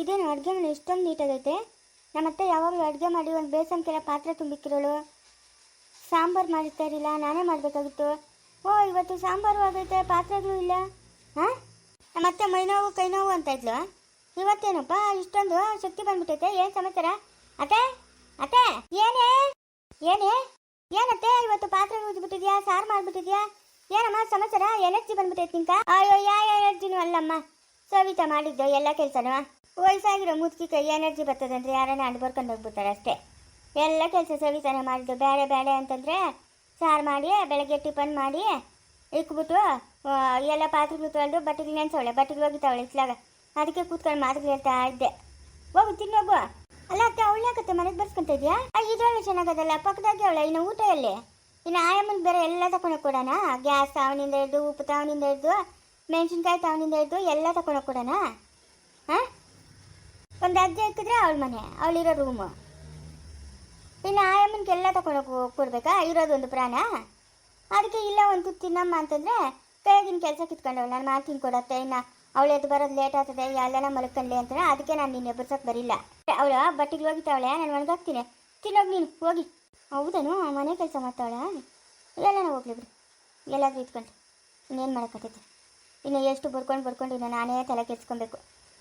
ಇದೇನು ಅಡುಗೆ ಮನೆ ಇಷ್ಟೊಂದು ನೀಟಾಗೈತೆ ನಮ್ಮತ್ತೆ ಯಾವಾಗಲೂ ಅಡುಗೆ ಮಾಡಿ ಒಂದು ಬೇಸನ್ಕೆಲ್ಲ ಪಾತ್ರೆ ತುಂಬಿಕ್ಕಿರೋಳು. ಸಾಂಬಾರು ಮಾಡಿರ್ತಾ ಇರಲಿಲ್ಲ, ನಾನೇ ಮಾಡಬೇಕಾಗಿತ್ತು. ಓ, ಇವತ್ತು ಸಾಂಬಾರು ಆಗೈತೆ, ಪಾತ್ರೆಗಳು ಇಲ್ಲ? ಹಾಂ? ನಮ್ಮತ್ತೆ ಮೈನೋವು ಕೈನೋವು ಅಂತ ಇದ್ಲು. ಇವತ್ತೇನಪ್ಪ, ಇಷ್ಟೊಂದು ಶಕ್ತಿ ಬಂದ್ಬಿಟ್ಟೈತೆ, ಏನು ಸಮಾಚಾರ? ಅತ್ತೆ? ಅತ್ತೆ? ಏನೇ ಏನೇ ಏನತ್ತೆ ಇವತ್ತು ಪಾತ್ರೆ ಉಜ್ಬಿಟ್ಟಿದ್ಯಾ ಸಾರು ಮಾಡಿಬಿಟ್ಟಿದ್ಯಾ? ಏನಮ್ಮ ಸಮಾಚಾರ? ಎನರ್ಜಿ ಬಂದ್ಬಿಟ್ಟೈತೆ ನಿಂಕ? ಅಯ್ಯೋ, ಯಾ ಎನರ್ಜಿನೂ ಅಲ್ಲಮ್ಮ. ಸವಿತಾ ಮಾಡಿದ್ದು ಎಲ್ಲ ಕೆಲಸನೂ? ವಯಸ್ಸಾಗಿರೋ ಕೈ ಎನರ್ಜಿ ಬರ್ತದಂದ್ರೆ ಯಾರನ್ನ ಅಂಡ್ ಬರ್ಕೊಂಡು ಹೋಗ್ಬಿಡ್ತಾರೆ ಅಷ್ಟೇ. ಎಲ್ಲ ಕೆಲಸ ಸವಿತಾನೆ ಮಾಡಿದ್ದು ಬೇರೆ ಬೇರೆ ಅಂತಂದರೆ ಸಾರು ಮಾಡಿ, ಬೆಳಗ್ಗೆ ಟಿಫನ್ ಮಾಡಿ, ಇಕ್ಬಿಟ್ಟು ಎಲ್ಲ ಪಾತ್ರೆಗಳು ತೊಳೆದು ಬಟ್ಟೆಗಳು ನೆನ್ಸವಳೆ ಬಟ್ಟೆಗಳು ಹೋಗಿತಾವಳೆ ಇತ್ಲಾಗ ಅದಕ್ಕೆ ಕೂತ್ಕೊಂಡು ಮಾತುಗಳು ಹೇಳ್ತಾ ಇದ್ದೆ. ಹೋಗು ತಿನ್ನೋಗು ಅಲ್ಲ ಅತ್ತೆ, ಅವಳು ಮನೆಗೆ ಬರ್ಸ್ಕೊಂತ ಇದೆಯಾ? ಇದ್ರೊಳಗೆ ಚೆನ್ನಾಗದಲ್ಲ, ಪಕ್ಕದಾಗೆ ಅವಳೆ, ಇನ್ನು ಊಟ ಎಲ್ಲಿ? ಇನ್ನು ಆಯಮ್ಮನಿಗೆ ಬೇರೆ ಎಲ್ಲ ತಗೊಂಡೋಗಿ ಕೊಡೋಣ ಗ್ಯಾಸ್ ಅವನಿಂದ ಹಿಡ್ದು, ಉಪ್ಪು ತಾವನಿಂದ ಹಿಡ್ದು, ಮೆಣಸಿನ್ಕಾಯಿ ತಾವನಿಂದ ಹಿಡ್ದು ಎಲ್ಲ ತಗೊಂಡೋಗಿ ಕೊಡೋಣ ಹಾಂ ಒಂದು ಅಜ್ಜ ಇಕ್ಕಿದ್ರೆ ಅವಳ ಮನೆ ಅವಳಿರೋ ರೂಮು ಇನ್ನು ಆಯಮ್ಮನಿಗೆಲ್ಲ ತಗೊಂಡೋಗಿ ಕೊಡ್ಬೇಕಾ? ಇರೋದು ಒಂದು ಪ್ರಾಣ. ಅದಕ್ಕೆ ಇಲ್ಲ ಒಂದು ತುತ್ತು ತಿನ್ನಮ್ಮ ಅಂತಂದ್ರೆ ಕೈಯಾಗಿನ ಕೆಲಸ ಕಿತ್ಕೊಂಡವಳು. ನಾನು ಮಾಡ್ತೀನಿ ಕೊಡತ್ತೆ ಇನ್ನು ಅವಳು ಎದ್ದು ಬರೋದು ಲೇಟ್ ಆಗ್ತದೆ ಎಲ್ಲೆಲ್ಲ ಮಲ್ಕೊಂಡ್ಲಿ ಅಂತಾನೆ ಅದಕ್ಕೆ ನಾನು ನಿನ್ನೆ ಎಬ್ಬರ್ಸಕ್ಕೆ ಬರಿಲ್ಲ. ಅವಳು ಬಟ್ಟೆಗೆ ಹೋಗಿತಾವಳೆ ನಾನು ಒಣಗಾಗ್ತೀನಿ ತಿನ್ನೋಗಿ ನೀನು, ಹೋಗಿ. ಹೌದನು, ಮನೆ ಕೆಲಸ ಮಾಡ್ತಾವಳ? ಎಲ್ಲನ ಹೋಗ್ಲಿ ಬಿಡು. ಎಲ್ಲಾದ್ರೂ ಇಟ್ಕೊಂಡು ಇನ್ನೇನು ಮಾಡೋಕ್ಕತ್ತೈತೆ ಇನ್ನು ಎಷ್ಟು ಬರ್ಕೊಂಡು ಬರ್ಕೊಂಡು ಇನ್ನು ನಾನೇ ತಲೆ ಕೆಡ್ಸ್ಕೊಬೇಕು.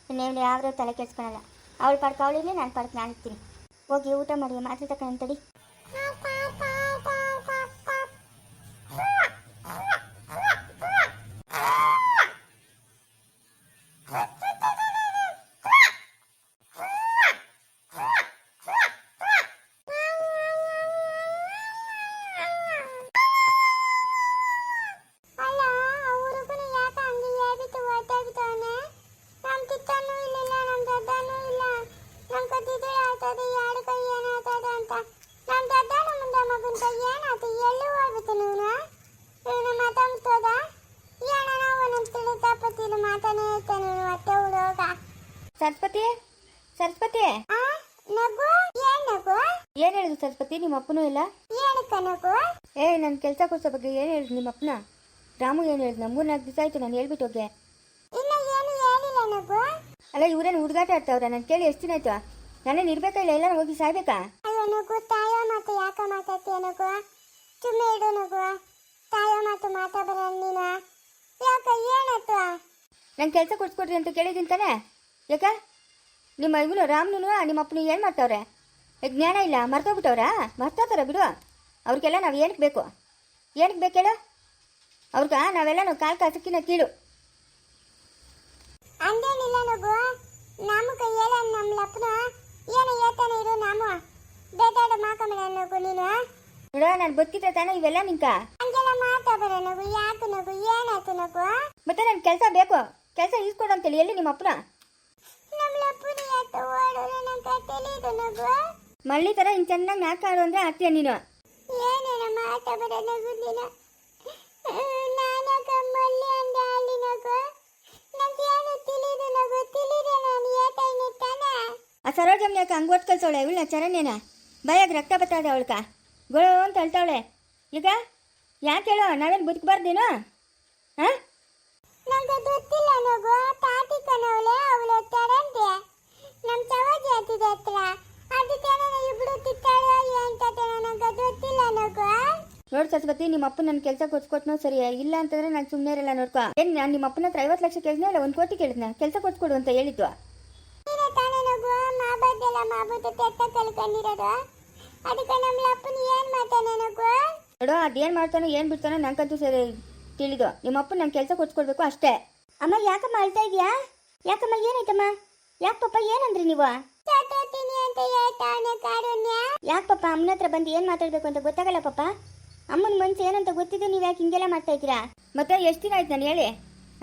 ಇನ್ನೇನು ಯಾವ್ದು ತಲೆ ಕೆಡ್ಸ್ಕೊಳಲ್ಲ. ಅವಳು ಪಡ್ಕ ಅವಳಿರಲಿ ನಾನು ಪಡ್ಕ, ನಾನು ಹೋಗಿ ಊಟ ಮಾಡಿ, ಮಾತ್ರ ತಗೊಂಡು ತಡಿ ಅಲ್ಲ ಹುಡುಗನು ಯಾಕ ಹಂಗೆ ಹೇಳ್ಬಿಟ್ಟು ಹೊರ್ಟೋಗ್ತಾವ್ನೆ? ನಮ್ ಕಿತ್ತನೂ ಇಲ್ಲಿಲ್ಲ, ನಮ್ ದೊಡ್ಡನೂ ಇಲ್ಲ. ನಮ್ ಕತ್ತಿದ್ರೆ ಆಗ್ತದೆ, ಯಾರ್ ಕೈ ಏನಾಗ್ತದೆ ಅಂತ. ನಮ್ ದೊಡ್ಡನ ಮುಂದೆ ಮಗನ್ ಕೈ ಏನಾಯ್ತು? ಎಲ್ಲಿ ಹೋಗ್ಬಿಟ್ಟನು ಇವ್ನು? ಇವ್ನು ಮಾತಾಡ್ತೋದ? ಏನನ ಒಂದೊಂದ್ ತಿಳಿ ತಪ್ಪತ್ತಿಲ್ಲ ಮಾತಾನೇ ಇರ್ತಾನೆ ಇವ್ನು ಹೊಟ್ಟೆ ಹುಡುಗ. ಸರಸ್ವತಿ ಸರಸ್ವತಿ ಆ? ನಗು? ಏನ್ ಹೇಳಿದ್ರು ಸರಸ್ವತಿ? ನಿಮ್ಮ ಅಪ್ಪನೂ ಇಲ್ಲ? ಏ ನನ್ ಕೆಲ್ಸ ಕೊಡ್ಸೋ ಬಗ್ಗೆ ಏನ್ ಹೇಳಿದ್ರು ನಿಮ್ಮ ಅಪ್ಪನ? ರಾಮು ಏನು ಹೇಳಿದ್ನ ಮೂರ್ನಾಲ್ಕು ದಿವಸ ಆಯ್ತು ನಾನು ಹೇಳ್ಬಿಟ್ಟು ಹೋಗೆ? ಅಲ್ಲ ಇವರೇನು ಹುಡುಗಾಟ ಆಡ್ತಾವ್ರ? ನಾನು ಕೇಳಿ ಎಷ್ಟು ದಿನ ಆಯ್ತು? ನಾನೇನು ಇರ್ಬೇಕಾ ಇಲ್ಲ ಎಲ್ಲಾರು ಹೋಗಿ ಸಾಯ್ಬೇಕಾ? ನನ್ ಕೆಲ್ಸ ಕೊಡ್ಸ್ಕೊಡ್ರಿ ಅಂತ ಕೇಳಿದ್ದೀನಿ ತಾನೆ? ಯಾಕ? ನಿಮ್ಮ ಇವನು ರಾಮ್ನು ನಿಮ್ಮ ಅಪ್ಪನು ಏನು ಮಾಡ್ತಾವ್ರೆ? ಜ್ಞಾನ ಇಲ್ಲ ಮರ್ತೋಗ್ಬಿಟ್ಟವ್ರಾ? ಮರ್ತೋತಾರ ಬಿಡು. ಅವ್ರಿಗೆಲ್ಲ ನಾವು ಏನಕ್ಕೆ ಬೇಕು? ಏನಕ್ಕೆ ಬೇಕು ಹೇಳು? ಅವ್ರಿಗೆ ನಾವೆಲ್ಲ ನಾವು ಕಾಲು ಕಾಸಕ್ಕಿನ ಕೀಳು. ಅಂದೇನಿಲ್ಲ ನಗು. ನಮಗ ಹೇಳ ನಮ್ಮ ಲಪ್ಪನ ಏನು ಹೇಳ್ತಾನೆ ಇರು ನಾಮ ಬೇಟಾಡ ಮಾಕಮಲ ನಗು ನೀನು. ನೋಡ ನಾನು ಬದುಕಿದ್ರೆ ತಾನೇ ಇವೆಲ್ಲ ನಿಂಕ. ಹಂಗೆಲ್ಲ ಮಾತಾಡಬೇಡ ನಗು. ಯಾಕೆ ನಗು? ಏನಾಯ್ತು ನಗು? ಮತ್ತೆ ನನ್ನ ಕೆಲಸ ಬೇಕು. ಕೆಲಸ ಈಸ್ಕೊಡು ಅಂತೇಳಿ ಎಲ್ಲಿ ನಿಮ್ಮ ಅಪ್ಪನ ನಮ್ಮ ಲಪ್ಪನ ಯಾಕೆ ಓಡೋದು ನಂಗೆ ತಿಳಿದು ನಗು ಮಳ್ಳಿ ತರ ಹಿಂಗ್ ಚೆನ್ನಾಗಿ ನಾಕಾಡು ಆಡು ಅಂದ್ರೆ ನಗು ನೀನು. ಆ ಸರೋಜಮ್ನ ಯಾಕೆ ಹಂಗ್ ಒಟ್ಟು ಕಳ್ಸವಳೆ ಇವಳ ಚರಣ್ಯನ? ಬಾಯಾಗ ರಕ್ತ ಬರ್ತದೆ ಅವಳ್ಕ. ಗೊಳು ಅಂತ ಹೇಳ್ತಾವಳೆ. ಈಗ ಯಾಕೆ ಹೇಳೋ? ನಾವೇನು ಬದುಕಬಾರ್ದೇನೋ ಹಾಂ? ನಂಗೆ ಗೊತ್ತಿಲ್ಲ ನಗು. ತಾತಿ ಕಣವಳೆ ಅವಳು ತರಂತೆ ನಮ್ಮ ಚವಾಜಿ ಹತ್ತಿದ ಹತ್ರ. ಅದಕ್ಕೆ ನಾನು ಇಬ್ರು ತಿತ್ತಾಳೋ ಎಂತದೇನೋ ನಂಗೆ ಗೊತ್ತಿಲ್ಲ ನಗು ನೋಡು ಸರಸ್ವತಿ ನಿಮ್ಮ ಅಪ್ಪ ನನ್ನ ಕೆಲಸ ಕೊಡ್ಸ್ಕೊಟ್ನೋ ಸರಿ ಇಲ್ಲ ಅಂತಂದ್ರೆ ನಾನು ಸುಮ್ಮನೆ ಇರಲ್ಲ ನೋಡ್ಕೊ. ಏನ್ ನಾನು ನಿಮ್ಮ ಅಪ್ಪನ ಹತ್ರ ಐವತ್ತು ಲಕ್ಷ ಕೇಳಿದ್ನ ಇಲ್ಲ ಒಂದು ಕೋಟಿ ಕೇಳಿದ್ನ? ಕೆಲಸ ಕೊಡ್ಸ್ಕೊಡು ಅಂತ ಹೇಳಿದ್ವಾ ಅದಕ್ಕೆ ನಮ್ಮ ಅಪ್ಪನ ಏನು ನಗು ನೋಡು ಅದೇನು ಮಾಡ್ತಾನೋ ಏನ್ ಬಿಡ್ತಾನೋ ನಂಗಂತೂ ಸರಿ ತಿಳಿದು. ನಿಮ್ಮ ಅಪ್ಪ ನಂಗೆ ಕೆಲಸ ಕೊಡ್ಸ್ಕೊಡ್ಬೇಕು ಅಷ್ಟೇ. ಅಮ್ಮ ಯಾಕಮ್ಮ ಅಳ್ತಾ ಇದೆಯಾ? ಯಾಕಮ್ಮ ಏನಾಯ್ತಮ್ಮ? ಯಾಕೆ ಪಾಪ ಏನಂದ್ರಿ ನೀವು? ಯಾಕೆ ಪಾಪ ಅಮ್ಮನ ಹತ್ರ ಬಂದು ಏನ್ ಮಾತಾಡ್ಬೇಕು ಅಂತ ಗೊತ್ತಾಗಲ್ಲ ಪಾಪ? ಅಮ್ಮನ ಮನ್ಸು ಏನಂತ ಗೊತ್ತಿದೆ ನೀವು ಯಾಕೆ ಹಿಂಗೆಲ್ಲ ಮಾಡ್ತಾ ಇದ್ದೀರಾ? ಮತ್ತೆ ಎಷ್ಟು ದಿನ ಆಯ್ತು ನಾನು ಹೇಳಿ?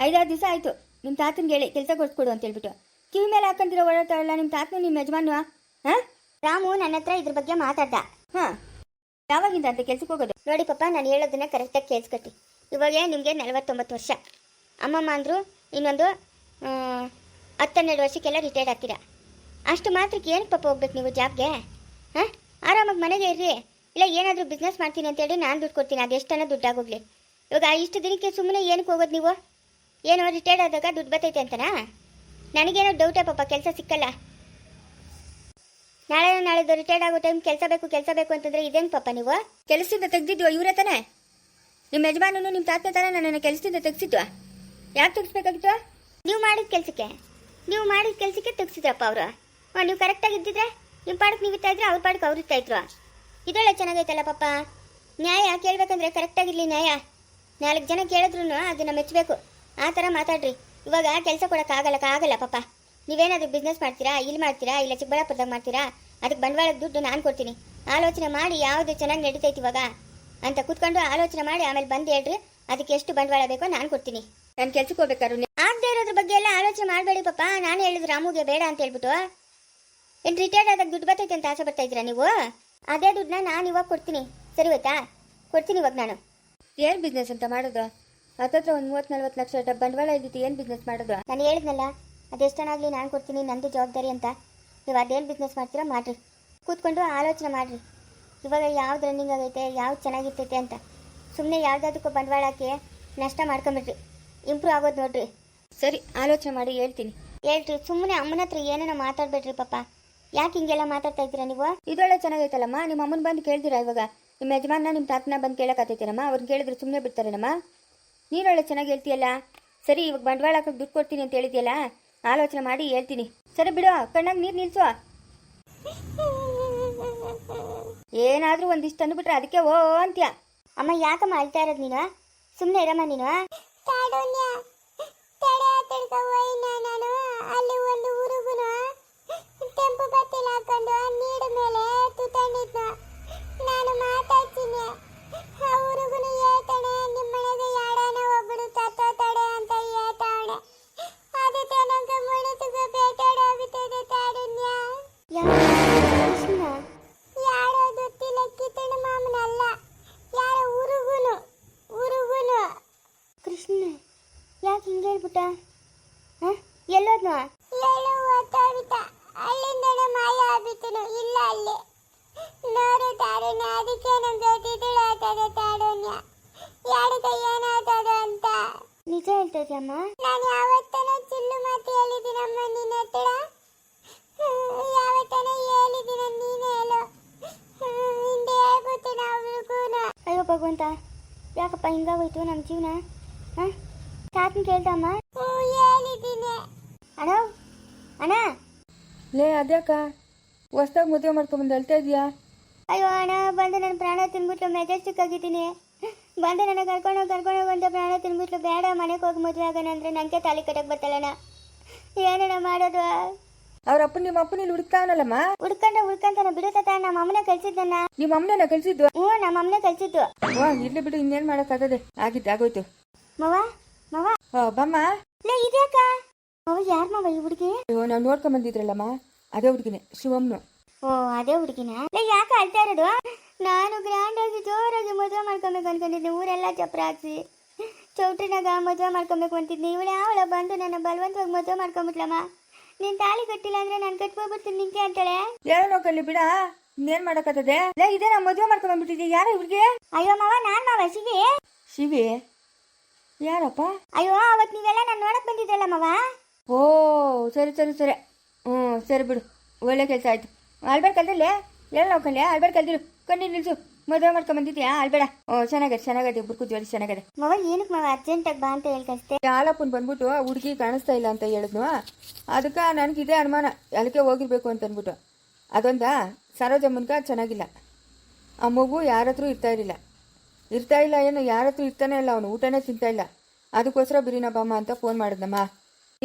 ಐದಾರು ದಿವಸ ಆಯ್ತು. ನಿಮ್ಮ ತಾತನ್ಗೆ ಹೇಳಿ ಕೆಲಸ ಕೊಡ್ಸ್ಕೊಡು ಅಂತ ಹೇಳ್ಬಿಟ್ಟು. ಕಿವಿ ಮೇಲೆ ಹಾಕೊಂತಿರೋ ಓಡಾಡ್ತಾರಲ್ಲ ನಿಮ್ಮ ತಾತನು ನಿಮ್ಮ ಯಜಮಾನು ಹಾಂ? ರಾಮು ನನ್ನ ಹತ್ರ ಇದ್ರ ಬಗ್ಗೆ ಮಾತಾಡ್ದ. ಹಾಂ. ಯಾವಾಗಿಂದ ಅಂತ ಕೆಲ್ಸಕ್ಕೆ ಹೋಗೋದು? ನೋಡಿ ಪಾಪ ನಾನು ಹೇಳೋದನ್ನ ಕರೆಕ್ಟಾಗಿ ಕೇಳಿಸ್ಕೊತಿ ಇವಾಗ ನಿಮಗೆ ನಲವತ್ತೊಂಬತ್ತು ವರ್ಷ. ಅಮ್ಮಮ್ಮ ಅಂದರು ಇನ್ನೊಂದು ಆ, ಹತ್ತೆರಡು ವರ್ಷಕ್ಕೆಲ್ಲ ರಿಟೈರ್ಡ್ ಆಗ್ತೀರಾ? ಅಷ್ಟು ಮಾತ್ರಕ್ಕೆ ಏನಕ್ಕೆ ಪಾಪ ಹೋಗ್ಬೇಕು ನೀವು ಜಾಬ್ಗೆ ಹಾಂ? ಆರಾಮಾಗಿ ಮನೆಗೆ ಇರ್ರಿ. ಇಲ್ಲ ಏನಾದರೂ ಬಿಸ್ನೆಸ್ ಮಾಡ್ತೀನಿ ಅಂತೇಳಿ ನಾನು ದುಡ್ಡು ಕೊಡ್ತೀನಿ. ಅದೆಷ್ಟನ್ನ ದುಡ್ಡಾಗೋಗ್ಲಿ ಇವಾಗ ಇಷ್ಟು ದಿನಕ್ಕೆ ಸುಮ್ಮನೆ ಏನಕ್ಕೆ ಹೋಗೋದು ನೀವು? ಏನೋ ರಿಟೈರ್ಡ್ ಆದಾಗ ದುಡ್ಡು ಬರ್ತೈತೆ ಅಂತನಾ? ನನಗೇನೋ ಡೌಟೇ ಪಾಪ ಕೆಲಸ ಸಿಕ್ಕಲ್ಲ. ನಾಳೆ ನಾಳೆದು ರಿಟೈರ್ಡ್ ಆಗೋ ಟೈಮ್ ಕೆಲಸ ಬೇಕು ಕೆಲಸ ಬೇಕು ಅಂತಂದ್ರೆ ಇದೇನು ಪಾಪ ನೀವು? ಕೆಲಸದಿಂದ ತೆಗ್ದಿದ್ವಾ ಇವರೇ ತಾನೆ ನಿಮ್ಮ ಯಜಮಾನನು ನಿಮ್ಮ ತಾತನ ತಾನೇ ನನ್ನನ್ನು ಕೆಲಸದಿಂದ ತೆಗ್ಸಿದ್ವಾ ಯಾಕೆ ತೆಗಿಸ್ಬೇಕಾಗಿತ್ತು? ನೀವು ಮಾಡಿದ ಕೆಲಸಕ್ಕೆ? ನೀವು ಮಾಡಿದ ಕೆಲಸಕ್ಕೆ ತೆಗ್ಸಿದ್ರಪ್ಪ ಅವರು. ನೀವು ಕರೆಕ್ಟಾಗಿ ಇದ್ದಿದ್ರೆ ನಿಮ್ಮ ಪಾಡಕ್ಕೆ ನೀವು ಇರ್ತಾ ಇದ್ರೆ, ಅವ್ರ ಪಾಡಕ್ಕೆ ಅವ್ರು ಇರ್ತಾ ಇದ್ರು. ಇದೊಳ್ಳೆ ಚೆನ್ನಾಗೈತಲ್ಲ ಪಾಪ. ನ್ಯಾಯ ಕೇಳಬೇಕಂದ್ರೆ ಕರೆಕ್ಟಾಗಿರಲಿ ನ್ಯಾಯ. ನಾಲ್ಕು ಜನ ಕೇಳಿದ್ರು ಅದನ್ನ ಮೆಚ್ಚಬೇಕು. ಆ ಥರ ಮಾತಾಡ್ರಿ. ಇವಾಗ ಕೆಲಸ ಕೊಡೋಕ್ಕಾಗಲ್ಲ ಆಗಲ್ಲ ಪಾಪ. ನೀವೇನಾದ್ರೂ ಬಿಸ್ನೆಸ್ ಮಾಡ್ತೀರಾ, ಇಲ್ಲಿ ಮಾಡ್ತೀರಾ, ಇಲ್ಲ ಚಿಕ್ಕಬಳ್ಳಾಪುರದಾಗ ಮಾಡ್ತೀರಾ? ಅದಕ್ಕೆ ಬಂಡವಾಳದ ದುಡ್ಡು ನಾನು ಕೊಡ್ತೀನಿ. ಆಲೋಚನೆ ಮಾಡಿ ಯಾವುದು ಚೆನ್ನಾಗಿ ನಡೀತೈತಿ ಇವಾಗ? ಅಂತ ಕೂತ್ಕೊಂಡು ಆಲೋಚನೆ ಮಾಡಿ ಆಮೇಲೆ ಬಂದು ಹೇಳ್ರಿ, ಅದಕ್ಕೆ ಎಷ್ಟು ಬಂಡವಾಳ ಬೇಕೋ ನಾನು ಕೊಡ್ತೀನಿ. ನಾನು ಕೆಲ್ಸಕ್ಕೆ ಹೋಗ್ಬೇಕಾದ್ರು ಇರೋದ್ರ ಬಗ್ಗೆ ಎಲ್ಲ ಆಲೋಚನೆ ಮಾಡಬೇಡಿ ಪಾಪ. ನಾನು ಹೇಳಿದ್ರು ರಾಮುಗೆ ಬೇಡ ಅಂತ ಹೇಳ್ಬಿಟ್ಟು. ಏನು ರಿಟೈರ್ಡ್ ಆದಾಗ ದುಡ್ಡು ಬರ್ತೈತೆ ಅಂತ ಆಸೆ ಬರ್ತಾ ಇದ್ದೀರಾ ನೀವು? ಅದೇ ದುಡ್ಡನ್ನ ನಾನು ಇವಾಗ ಕೊಡ್ತೀನಿ. ಸರಿ ಗೊತ್ತಾ? ಕೊಡ್ತೀನಿ ಇವಾಗ ನಾನು. ಏನು ಬಿಸ್ನೆಸ್ ಅಂತ ಮಾಡೋದು? ಹತ್ತತ್ರ ಒಂದು ಮೂವತ್ತು ನಲ್ವತ್ತು ಲಕ್ಷ ಬಂಡವಾಳ ಇದ್ದಿತ್ತು ಏನು ಬಿಸ್ನೆಸ್ ಮಾಡೋದು? ನಾನು ಹೇಳಿದ್ನಲ್ಲ ಅದೆಷ್ಟನಾಗಲಿ ನಾನು ಕೊಡ್ತೀನಿ ನಂದು ಜವಾಬ್ದಾರಿ ಅಂತ. ನೀವು ಅದೇನು ಬಿಸ್ನೆಸ್ ಮಾಡ್ತೀರಾ ಮಾಡಿರಿ. ಕೂತ್ಕೊಂಡು ಆಲೋಚನೆ ಮಾಡಿರಿ. ಇವಾಗ ಯಾವ್ದು ರನ್ನಿಂಗ್ ಆಗೈತೆ ಯಾವ್ದು ಚೆನ್ನಾಗಿರ್ತೈತೆ ಅಂತ. ಸುಮ್ಮನೆ ಯಾವ್ದಾದಕ್ಕೂ ಬಂಡವಾಳ ಹಾಕಿ ನಷ್ಟ ಮಾಡ್ಕೊಂಬಿಡ್ರಿ ಇಂಪ್ರೂವ್ ಆಗೋದು ನೋಡ್ರಿ. ಸರಿ ಆಲೋಚನೆ ಮಾಡಿ ಹೇಳ್ತೀನಿ. ಹೇಳ್ರಿ ಸುಮ್ಮನೆ ಅಮ್ಮನ ಹತ್ರ ಏನೇನೋ ಮಾತಾಡ್ಬೇಡ್ರಿ ಪಾಪ. ಯಾಕೆ ಹಿಂಗೆಲ್ಲ ಮಾತಾಡ್ತಾ ಇದ್ದೀರಾ ನೀವು? ಇದೆಲ್ಲ ಚೆನ್ನಾಗೈತಲ್ಲಮ್ಮ ನಿಮ್ಮ ಅಮ್ಮನ ಬಂದು ಕೇಳ್ತೀರಾ ಇವಾಗ? ನಿಮ್ಮ ಯಜಮಾನ ನಿಮ್ಮ ತಾತನ ಬಂದು ಕೇಳಕತ್ತೈತೇನಮ್ಮ ಅವ್ರನ್ನ ಕೇಳಿದ್ರೆ ಸುಮ್ಮನೆ ಬಿಡ್ತಾರೇನಮ್ಮ? ನೀನೊಳ್ಳೆ ಚೆನ್ನಾಗಿ ಹೇಳ್ತೀಯಲ್ಲ? ಸರಿ ಇವಾಗ ಬಂಡವಾಳ ಹಾಕಕ್ಕೆ ದುಡ್ಡು ಕೊಡ್ತೀನಿ ಅಂತ ಹೇಳಿದ್ಯಲ್ಲ ಆಲೋಚನೆ ಮಾಡಿ ಹೇಳ್ತೀನಿ. ಸರಿ ಬಿಡು ಕಣ್ಣಾಗ ನೀರು ನಿಲ್ಸುವ ಏನಾದರೂ ಒಂದಿಷ್ಟು ಅಂದ್ಬಿಟ್ರೆ ಅದಕ್ಕೆ ಓ ಅಂತ್ಯ. ಅಮ್ಮ ಯಾಕಮ್ಮ ಅಳ್ತಾ ಇರೋದು ನೀನು? ಸುಮ್ಮನೆ ಇರಮ್ಮ ನೀನು? ತಡೆ ನಾನು ಅಲ್ಲಿ ಒಂದು ಹುಡುಗನು ಕೆಂಪು ಬಟ್ಟೆಲ್ ಹಾಕೊಂಡು ನೀರು ಮೇಲೆ ತುತ್ತಂಡಿದ್ನ. ಅಂತ ನಿಜ ಹೇಳ್ತಾ ಇದೆಯಮ್ಮ ನಾನು ಯಾವತ್ತನ ಚಿಲ್ಲು ಮಾತು ಹೇಳಿದ್ದೀನಮ್ಮ ನಿನ್ನ ಹತ್ರ ಯಾವತ್ತನ ಹೇಳಿದ್ದೀನ ನೀನು ಹೇಳು ಹಿಂದೆ ಹೇಳ್ಬಿಟ್ಟು ನಾವು ಅಯ್ಯೋ ಭಗವಂತ ಯಾಕಪ್ಪ ಹಿಂಗಾಗೋಯ್ತು ನಮ್ಮ ಜೀವನ? ಹಾಂ? ತಾತನ ಕೇಳ್ದಮ್ಮ? ಅಣ್ಣ? ಅಣ್ಣ? ಲೇ ಅದ್ಯಾಕ? ಹೊಸ್ದಾಗಿ ಮದುವೆ ಮಾಡ್ಕೊಂಬಂದು ಅಳ್ತಾ ಇದೀಯಾ? ಅಯ್ಯೋ ಅಣ್ಣ ಬಂದು ನನ್ನ ಪ್ರಾಣ ತಿನ್ಬಿಟ್ಲು ಮೆಜೆಸ್ಟಿಕ್ ಆಗಿದ್ದೀನಿ. ಬಂದು ನನ್ನ ಕರ್ಕೊಂಡು ಕರ್ಕೊಂಡು ಬಂದು ಪ್ರಾಣ ತಿನ್ಬಿಟ್ಲು. ಬೇಡ ಮನೆಗೆ ಹೋಗಿ ಮದುವೆ ಆಗೋಣ ಅಂದ್ರೆ ನನಗೆ ತಾಲಿ ಕಟ್ಟಕ್ಕೆ ಬರ್ತಲ್ಲಣ್ಣ ಏನಣ್ಣ ಮಾಡೋದು? ಅವ್ರ ಅಪ್ಪ ನಿಮ್ಮ ಅಪ್ಪ ಇಲ್ಲಿ ಹುಡುಕ್ತಾವನಲ್ಲಮ್ಮ? ಹುಡ್ಕೊಂಡ ಹುಡ್ಕೊಂತಾನ ಬಿಡುತ್ತ ನಮ್ಮ ಅಮ್ಮನ ಕಳ್ಸಿದ್ದನ್ನ? ನಿಮ್ಮ ಅಮ್ಮನ ಕಳ್ಸಿದ್ದು? ಹ್ಞೂ ನಮ್ಮ ಅಮ್ಮನ ಕಳ್ಸಿದ್ದು. ವಾ ಇರ್ಲಿ ಬಿಡು ಇನ್ನೇನು ಮಾಡೋಕ್ಕಾಗದೆ. ಆಗಿದ್ದು ಆಗೋಯ್ತು. ಮವ ಮವ. ಓ ಬಮ್ಮ. ಲೇ ಇದ್ಯಾಕ? ಮವ ಯಾರು ಮಾವ ಈ ಹುಡುಗಿ? ಅಯ್ಯೋ ನಾವು ನೋಡ್ಕೊಂಬಂದಿದ್ರಲ್ಲಮ್ಮ ಅದೇ ಹುಡುಗಿನೇ ಶಿವಮ್ಮ ಓ ಅದೇ ಹುಡುಗಿನ? ಯಾಕೆ ಅಳ್ತಾ ಇರೋದು? ನಾನು ಗ್ರ್ಯಾಂಡ್ ಆಗಿ ಜೋರಾಗಿ ಮದುವೆ ಮಾಡ್ಕೊಬೇಕು ಅನ್ಕೊಂಡಿದ್ದೆ ಊರೆಲ್ಲ ಚಪ್ರ ಹಾಕ್ಸಿ. ಚೌಟ್ರಿನಾಗ ಮದುವೆ ಮಾಡ್ಕೊಬೇಕು ಅಂತಿದ್ನಿ ಇವಳು ಯಾವಳ ಬಂದು ನನ್ನ ಬಲವಂತವಾಗಿ ಮದುವೆ ಮಾಡ್ಕೊಂಬಿಟ್ಲಮ್ಮ ನೀನ್ ತಾಳಿ ಕಟ್ಟಿಲ್ಲ ಅಂದ್ರೆ ನಾನು ಕಟ್ಕೊಬಿಡ್ತೀನಿ ನಿಂಗೆ ಅಂತಾಳೆ? ಏನೋ ನೋಕಲ್ಲಿ ಬಿಡ ಇನ್ನೇನ್ ಮಾಡಕತ್ತದೆ ಲೇ ಇದೇ ನಾ ಮದುವೆ ಮಾಡ್ಕೊಂಬಂದ್ಬಿಟ್ಟಿದ್ದೆ ಯಾರ ಇವ್ರಿಗೆ ಅಯ್ಯೋ ಮಾವ ನಾನ್ ಮಾವ ಶಿವಿ? ಶಿವಿ? ಯಾರಪ್ಪ? ಅಯ್ಯೋ ಅವತ್ ನೀವೆಲ್ಲ ನಾನು ನೋಡಕ್ ಬಂದಿದ್ದಲ್ಲ ಮಾವ? ಓ ಸರಿ ಸರಿ ಸರಿ. ಹ್ಞೂ ಸರಿ ಬಿಡು. ಒಳ್ಳೆ ಕೆಲಸ ಆಯ್ತು. ಆಳ್ಬೇಡ ಕಲ್ದಲ್ಲೇ ಎಲ್ಲ ನೋಡ್ಕೊಳ್ಳಿ ಆಳ್ಬೇಡ ಕಲ್ದಿರು ಕಣ್ಣಿ ನಿಲ್ಸು. ಮದುವೆ ಮಾಡ್ಕೊಂಬಂದಿದ್ಯಾ ಆಳ್ಬೇಡ. ಓ ಚೆನ್ನಾಗಿದೆ ಚೆನ್ನಾಗದೆ. ಇಬ್ಬರು ಜೋಡಿ ಚೆನ್ನಾಗಿದೆ. ಮಾವ ಏನಕ್ಕೆ ಮಾವ? ಅರ್ಜೆಂಟಾಗಿ ಬಾ ಅಂತ ಹೇಳ್ಕಷ್ಟೇ ಹಾಲಪ್ಪನ್ ಬಂದ್ಬಿಟ್ಟು ಹುಡುಗಿ ಕಾಣಿಸ್ತಾ ಇಲ್ಲ ಅಂತ ಹೇಳಿದ್ನು. ಅದಕ್ಕೆ ನನಗೆ ಇದೇ ಅನುಮಾನ. ಅದಕ್ಕೆ ಹೋಗಿರ್ಬೇಕು ಅಂತ ಅಂದ್ಬಿಟ್ಟು. ಅದೊಂದ ಸರೋಜಮ್ಮನ್ಗ ಚೆನ್ನಾಗಿಲ್ಲ. ಆ ಮಗು ಯಾರ ಹತ್ರ ಇರ್ತಾ ಇರಲಿಲ್ಲ. ಇರ್ತಾ ಇಲ್ಲ ಏನು ಯಾರ ಹತ್ರ ಇರ್ತಾನೆ ಇಲ್ಲ. ಅವನು ಊಟನೇ ತಿಂತಾ ಇಲ್ಲ. ಅದಕ್ಕೋಸ್ಕರ ಬಿರಿನ ಬಾಮ್ಮ ಅಂತ ಫೋನ್ ಮಾಡಿದ್ನಮ್ಮ.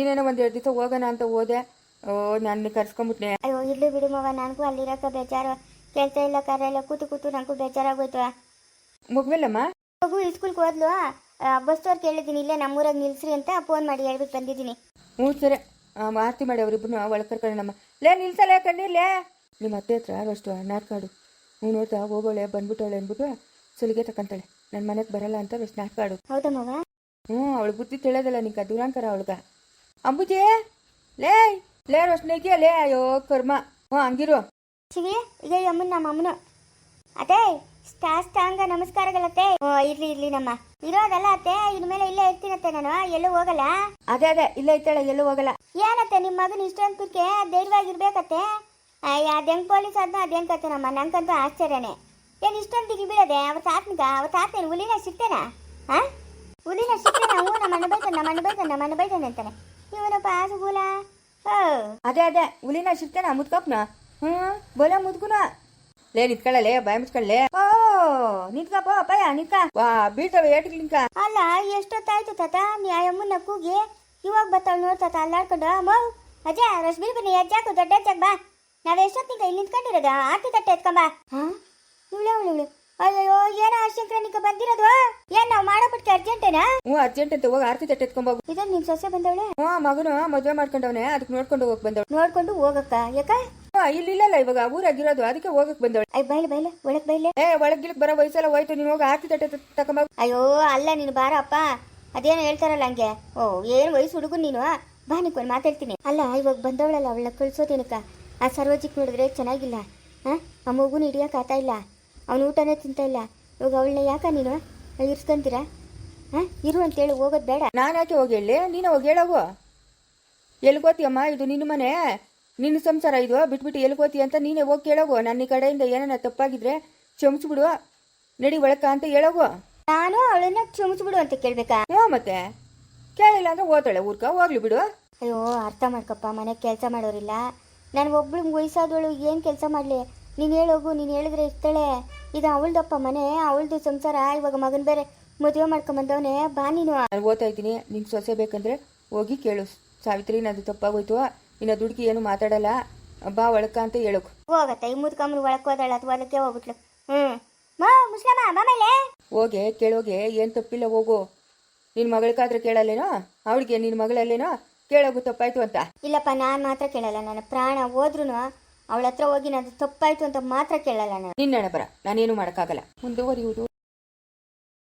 ನೀನೇನೋ ಒಂದು ಎರಡು ದಿವಸ ಹೋಗೋಣ ಅಂತ ಹೋದೆ. ಓ ನನ್ನ ಕರ್ಸ್ಕೊಂಬಿಟ್ನೆ. ಅಯ್ಯೋ ಇರ್ಲಿ ಬಿಡು ಮಗ ನನಗೂ ಅಲ್ಲಿರಕ ಬೇಜಾರು. ಕೆಲಸ ಇಲ್ಲ ಕರೆ ಇಲ್ಲ ಕೂತು ಕೂತು ನನಗೂ ಬೇಜಾರಾಗೋಯ್ತು. ಮಗುವಿಲ್ಲಮ್ಮ? ಮಗು ಸ್ಕೂಲ್ಗೆ ಹೋದ್ಲು. ಬಸ್ ಅವ್ರು ಕೇಳಿದ್ದೀನಿ ಇಲ್ಲೇ ನಮ್ಮೂರಾಗ ನಿಲ್ಸ್ರಿ ಅಂತ ಫೋನ್ ಮಾಡಿ ಹೇಳ್ಬಿಟ್ಟು ಬಂದಿದ್ದೀನಿ. ಹ್ಞೂ ಸರಿ. ಆ, ಆರತಿ ಮಾಡಿ ಅವರಿಬ್ಬರು ಒಳಗೆ ಕರ್ಕೊಳ್ಳೋಣಮ್ಮ ಲೇ ನಿಲ್ಸಲ್ಲ ಕಣ್ಣೀರ್ಲೇ. ನಿಮ್ಮ ಅತ್ತೆ ಹತ್ರ ಅಷ್ಟು ನಾಟ್ಕಾಡು ಹ್ಞೂ ನೋಡ್ತಾ ಹೋಗೋಳೆ ಬಂದ್ಬಿಟ್ಟವಳೆ ಅಂದ್ಬಿಟ್ಟು ಸುಲಿಗೆ ತಕೊಂತಾಳೆ. ನನ್ನ ಮನೆಗೆ ಬರಲ್ಲ ಅಂತ ಅಷ್ಟು ನಾಟ್ಕಾಡು ಹೌದಾ ಮಾವ? ಹ್ಞೂ ಅವಳು ಬುದ್ಧಿ ತಿಳಿಯೋದಲ್ಲ ನಿಂಗೆ ದೂರಾಂಕರ ಅವಳ್ಗ. ಅಂಬುಜಿ ಲೇ ಲೇ ರೋಷ್ನಿಗೆ ಲೇ ಅಯ್ಯೋ ಕರ್ಮ. ಹ್ಞೂ ಹಂಗಿರು. ಶಿವಿ ಈಗ ಅಮ್ಮನ ನಮ್ಮ ಅಮ್ಮನು. ಅದೇ ಸಾಷ್ಟಾಂಗ ನಮಸ್ಕಾರಗಳತ್ತೆ ಓ ಇರ್ಲಿ ಇರ್ಲಿ ನಮ್ಮ. ಇರೋದಲ್ಲ ಅತ್ತೆ ಇನ್ಮೇಲೆ ಇಲ್ಲೇ ಇರ್ತೀನತ್ತೆ ನಾನು. ಎಲ್ಲೂ ಹೋಗಲ್ಲ? ಅದೇ ಅದೇ ಇಲ್ಲೇ ಇತ್ತಾಳೆ ಎಲ್ಲೂ ಹೋಗಲ್ಲ. ಏನತ್ತೆ ನಿಮ್ಮ ಮಗನ ಇಷ್ಟೊಂದು ಕುರ್ಕೆ ಧೈರ್ಯವಾಗಿರ್ಬೇಕತ್ತೆ ಅಯ್ಯ ಅದೇಂಗ್ ಪೊಲೀಸ್ ಅದನ್ನ ಅದೇನ್ ಕತೆ ನಮ್ಮ. ನಂಗಂತೂ ಆಶ್ಚರ್ಯನೇ. ಏನ್ ಇಷ್ಟೊಂದು ದಿಗಿ ಬೀಳದೆ? ಅವತ್ತು ಆತ್ಮಿಕ ಅವತ್ತು ಆತೇನು ಹುಲಿನ ಸಿಗ್ತೇನಾ ಹಾ ಹುಲಿನ ಸಿಗ್ತೇನೆ ಹ್ಞೂ ನಮ್ಮ ಅಣ್ಣ ಬೈತಾನೆ ನಮ್ಮ ಅಣ್ಣ ಬೈತಾನೆ ನಮ್ಮ ಅಣ್ಣ ಬೈತಾನೆ ಅಂತಾನೆ. ಇವನಪ್ಪ ಆಸುಗೂಲ ಓ ಅದೇ ಅದೇ. ಹುಲಿನ ಸಿಗ್ತಾನ ಮುದ್ಕಪ್ನ? ಹ್ಮ್ ಬೋಲ ಮುದ್ಕುನ. ಲೇ ನಿತ್ಕೊಳ್ಳಲೇ ಬಾಯ್ ಮುಚ್ಕೊಳ್ಳೆ ಓ ನಿಂತ್ಕಪ್ಪ ಅಪ್ಪಯ್ಯ ನಿತ್ಕ. ವಾ ಬೀಳ್ತವೆ ಏಟಿಗೆ ನಿಂಕ ಅಲ್ಲ ಎಷ್ಟೊತ್ತಾಯ್ತು ತಾತ? ನೀ ಆ ಅಮ್ಮನ್ನ ಕೂಗಿ. ಇವಾಗ ಬರ್ತಾವ್ ನೋಡ್ತಾತ ಅಲ್ಲಾಡ್ಕೊಂಡು. ಮೌ ಅಜ್ಜ ರಶ್ಮಿ ಬನ್ನಿ ಅಜ್ಜಾಕು ದೊಡ್ಡ ಅಜ್ಜಾಕ್ ಬಾ ನಾವ್ ಎಷ್ಟೊತ್ತಿಗೆ ಇಲ್ಲಿ ನಿಂತ್ಕೊಂಡಿರೋದು? ಆರ್ತಿ ತಟ್ಟೆ ಎತ್ಕೊಂಬ ಹಾ? ಇವಳೆ ಇವಳು. ಅಯ್ಯೋ ಏನೋ ಮಾಡಬಿಟ್ಟು ಅರ್ಜೆಂಟೇನಾ ಹ್ಞೂ ಅರ್ಜೆಂಟ್ ಅಂತ ಹೋಗಿ ಆರ್ತಿ ತಟ್ಟೆ ಎತ್ಕೊಂಬೋಗು ಇದನ್ ನಿಮ್ ಸೊಸೆ ಬಂದವಳೆ? ಹ್ಞೂ ಮಗನು ಮದುವೆ ಮಾಡ್ಕೊಂಡವನೆ ಅದಕ್ಕೆ ನೋಡ್ಕೊಂಡು ಹೋಗಕ್ ಬಂದವಳು. ನೋಡ್ಕೊಂಡು ಹೋಗಕ್ಕ ಯಾಕ? ಇಲ್ಲಿ ಇಲ್ಲಿಲ್ಲಲ್ಲ ಇವಾಗ ಊರಾಗಿರೋದು ಅದಕ್ಕೆ ಹೋಗಕ್ ಬಂದವಳು. ಅಯ್ಯ ಬೈಲೆ ಬೈಲೆ ಒಳಗ್ ಬೈಲೆ. ಏ ಒಳಗಿಲ್ಕ್ ಬರೋ ವಯಸ್ಸೆಲ್ಲ ಹೋಯ್ತು ನೀನು ಹೋಗಿ ಆರ್ತಿ ತಟ್ಟೆ ತಕೊಂಬ ಅಯ್ಯೋ ಅಲ್ಲ ನೀನು ಬಾರಪ್ಪ ಅದೇನು ಹೇಳ್ತಾರಲ್ಲ ಹಂಗೆ. ಓ ಏನು ವಯಸ್ಸು ಹುಡುಗು ನೀನು? ಬಾ ನಿಕ್ಕೊಂಡು ಮಾತಾಡ್ತೀನಿ ಅಲ್ಲ ಇವಾಗ ಬಂದವಳಲ್ಲ ಅವಳ ಕಳ್ಸೋದೇನಕ್ಕ? ಆ ಸರ್ವಜಿಕ್ ನೋಡಿದ್ರೆ ಚೆನ್ನಾಗಿಲ್ಲ. ಹಾಂ? ಆ ಮಗುನ ಹಿಡಿಯೋಕೆ ಆತ ಇಲ್ಲ. ಅವನು ಊಟನೇ ತಿಂತ ಇಲ್ಲ. ಇವಾಗ ಅವಳನ್ನ ಯಾಕ ನೀನು? ಇರ್ಸ್ಕೊಂತೀರಾ? ಹಾಂ ಇರು ಅಂತೇಳಿ ಹೋಗೋದು ಬೇಡ. ನಾನಾಕೆ ಯಾಕೆ ಹೋಗಿ ಹೇಳಿ? ನೀನು ಹೋಗಿ ಹೇಳವು ಎಲ್ಗೋತಿಯಮ್ಮ ಇದು ನಿನ್ನ ಮನೆ. ನಿನ್ನ ಸಂಸಾರ ಇದು. ಬಿಟ್ಬಿಟ್ಟು ಎಲ್ಗೋತಿ ಅಂತ ನೀನೇ ಹೋಗಿ ಕೇಳೋಗು ನನ್ನ ಕಡೆಯಿಂದ ಏನನ್ನ ತಪ್ಪಾಗಿದ್ರೆ ಕ್ಷಮಿಸ್ಬಿಡು. ನಡಿ ಒಳಕ ಅಂತ ಹೇಳೋಗು ನಾನು ಅವಳನ್ನ ಕ್ಷಮಿಸ್ಬಿಡು ಅಂತ ಕೇಳ್ಬೇಕಾ? ಹ್ಞೂ ಮತ್ತೆ. ಕೇಳಿಲ್ಲ ಅಂದ್ರೆ ಓದ್ತಾಳೆ ಊರ್ಕ? ಹೋಗ್ಲಿ ಬಿಡು. ಅಯ್ಯೋ ಅರ್ಥ ಮಾಡ್ಕಪ್ಪ. ಮನೆ ಕೆಲಸ ಮಾಡೋರಿಲ್ಲ. ನಾನು ಒಬ್ಳು ವಯಸ್ಸಾದವಳು ಏನು ಕೆಲಸ ಮಾಡ್ಲಿ? ನೀನು ಹೇಳೋಗು ನೀನು ಹೇಳಿದ್ರೆ ಇರ್ತಾಳೆ. ಇದು ಅವಳ್ದಪ್ಪ ಮನೆ. ಅವಳದು ಸಂಸಾರ. ಇವಾಗ ಮಗನ ಬೇರೆ ಮದುವೆ ಮಾಡ್ಕೊಂಬಂದವನೇ ಬಾ ನೀನು. ನಾನು ಓದ್ತಾ ಇದ್ದೀನಿ. ನಿಂಗೆ ಸೊಸೆ ಬೇಕಂದ್ರೆ ಹೋಗಿ ಕೇಳು. ಸಾವಿತ್ರಿ ನಂದು ತಪ್ಪಾಗೋಯ್ತು. ಇನ್ನು ದುಡುಕಿ ಏನು ಮಾತಾಡಲ್ಲ. ಬಾ ಒಳಕ ಅಂತ ಹೇಳಕ್ ಹೋಗತ್ತೆ. ಈ ಮುದ್ಕಮ್ಮನ ಒಳಕ್ ಹೋದಳ ಅಥವಾ ಅದಕ್ಕೆ ಹೋಗ್ಬಿಟ್ಲು. ಹ್ಮ್. ಹೋಗಿ ಕೇಳೋಗೆ ಏನು ತಪ್ಪಿಲ್ಲ ಹೋಗು. ನಿನ್ ಮಗಳಿಗಾದ್ರೆ ಕೇಳಲ್ಲೇನೋ? ಅವಳಿಗೆ ನಿನ್ ಮಗಳಲ್ಲೇನೋ? ಕೇಳೋಗು ತಪ್ಪಾಯ್ತು ಅಂತ. ಇಲ್ಲಪ್ಪ ನಾನು ಮಾತ್ರ ಕೇಳಲ್ಲ. ನನ್ನ ಪ್ರಾಣ ಹೋದ್ರುನು ಅವಳ ಹತ್ರ ಹೋಗಿ ನಾನು ತಪ್ಪಾಯ್ತು ಅಂತ ಮಾತ್ರ ಕೇಳಲ್ಲ ನಾನು. ನಿನ್ನ ಬರ ನಾನೇನು ಮಾಡೋಕ್ಕಾಗಲ್ಲ. ಮುಂದುವರಿಯುವುದು.